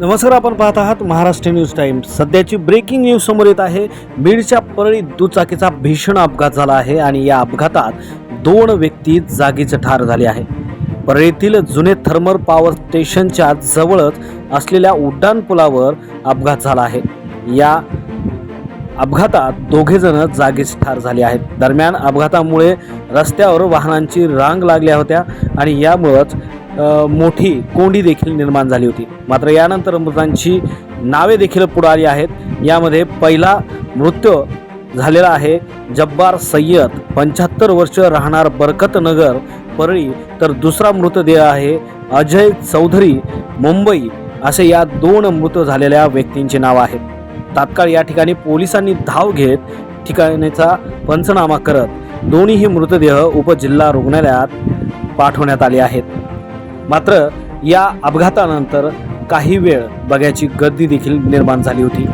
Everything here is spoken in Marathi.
नमस्कार आपण पाहत आहात महाराष्ट्र न्यूज टाइम्स. सध्याची ब्रेकिंग न्यूज समोर येत आहे. बीडच्या परळी दुचाकीचा भीषण अपघात झाला आहे आणि या अपघातात दोन व्यक्ती जागीच ठार झाले आहे. परळीतील जुने थर्मल पॉवर स्टेशनच्या जवळच असलेल्या उड्डाण पुलावर अपघात झाला आहे. या अपघातात दोघेजण जागीच ठार झाले आहेत. दरम्यान अपघातामुळे रस्त्यावर वाहनांची रांग लागल्या होत्या आणि यामुळंच मोठी कोंडी देखील निर्माण झाली होती. मात्र यानंतर मृतांची नावे देखील पुढे आली आहेत. यामध्ये पहिला मृत्यू झालेला आहे जब्बार सय्यद पंच्याहत्तर वर्ष राहणार बरकतनगर परळी. तर दुसरा मृतदेह आहे अजय चौधरी मुंबई. असे या दोन मृत झालेल्या व्यक्तींचे नाव आहेत तात्काळ या ठिकाणी पोलिसांनी धाव घेत ठिकाणीचा पंचनामा करत दोन्हीही मृतदेह उपजिल्हा रुग्णालयात पाठवण्यात आले आहेत. मात्र या अपघातानंतर काही वेळ बघ्याची गर्दी देखील निर्माण झाली होती.